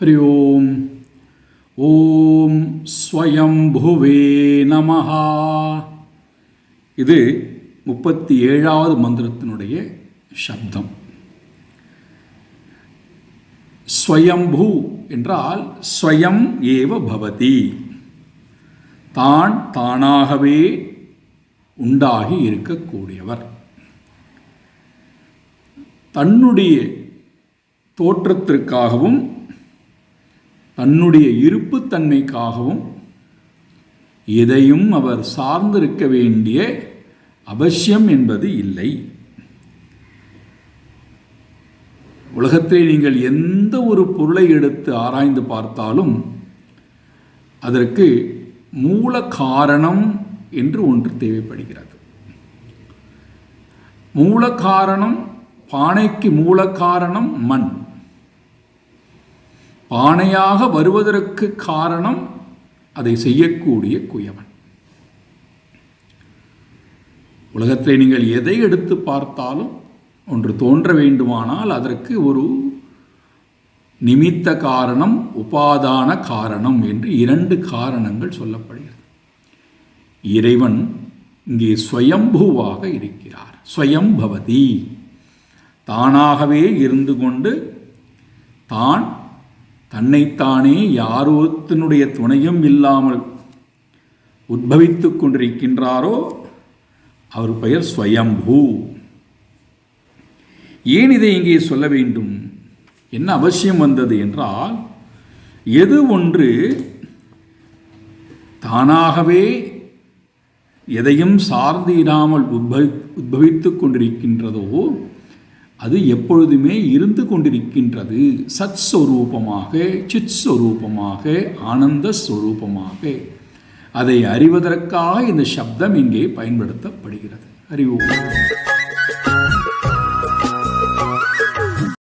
हरि ओम ஓம் ஸ்வயம்புவே நமஹா இது முப்பத்தி ஏழாவது மந்திரத்தினுடைய சப்தம் ஸ்வயம்பு என்றால் ஸ்வயம் ஏவ பவதி தான் தானாகவே உண்டாகி இருக்கக்கூடியவர் தன்னுடைய தோற்றத்திற்காகவும் தன்னுடைய இருப்புத்தன்மைக்காகவும் எதையும் அவர் சார்ந்திருக்க வேண்டிய அவசியம் என்பது இல்லை. உலகத்தை நீங்கள் எந்த ஒரு பொருளை எடுத்து ஆராய்ந்து பார்த்தாலும் அதற்கு மூல காரணம் என்று ஒன்று தேவைப்படுகிறது. மூல காரணம் பானைக்கு மூல காரணம் மண். பானையாக வருவதற்கு காரணம் அதை செய்யக்கூடிய குயவன். உலகத்தில் நீங்கள் எதை எடுத்து பார்த்தாலும் ஒன்று தோன்ற வேண்டுமானால் அதற்கு ஒரு நிமித்த காரணம் உபாதான காரணம் என்று இரண்டு காரணங்கள் சொல்லப்படுகிறது. இறைவன் இங்கே ஸ்வயம்புவாக இருக்கிறார். ஸ்வயம்பவதி. தானாகவே இருந்து கொண்டு தான் தன்னைத்தானே யாரோத்தினுடைய துணையும் இல்லாமல் உத்பவித்து கொண்டிருக்கின்றாரோ அவர் பெயர் ஸ்வயம்பூ. ஏன் இதை இங்கே சொல்ல வேண்டும்? என்ன அவசியம் வந்தது என்றால் எது ஒன்று தானாகவே எதையும் சார்ந்து இடாமல் உத்பவி உத்பவித்து கொண்டிருக்கின்றதோ அது எப்பொழுதுமே இருந்து கொண்டிருக்கின்றது. சத் ஸ்வரூபமாக சித் ஸ்வரூபமாக ஆனந்த ஸ்வரூபமாக அதை அறிவதற்காக இந்த சப்தம் இங்கே பயன்படுத்தப்படுகிறது. அறிவோம்.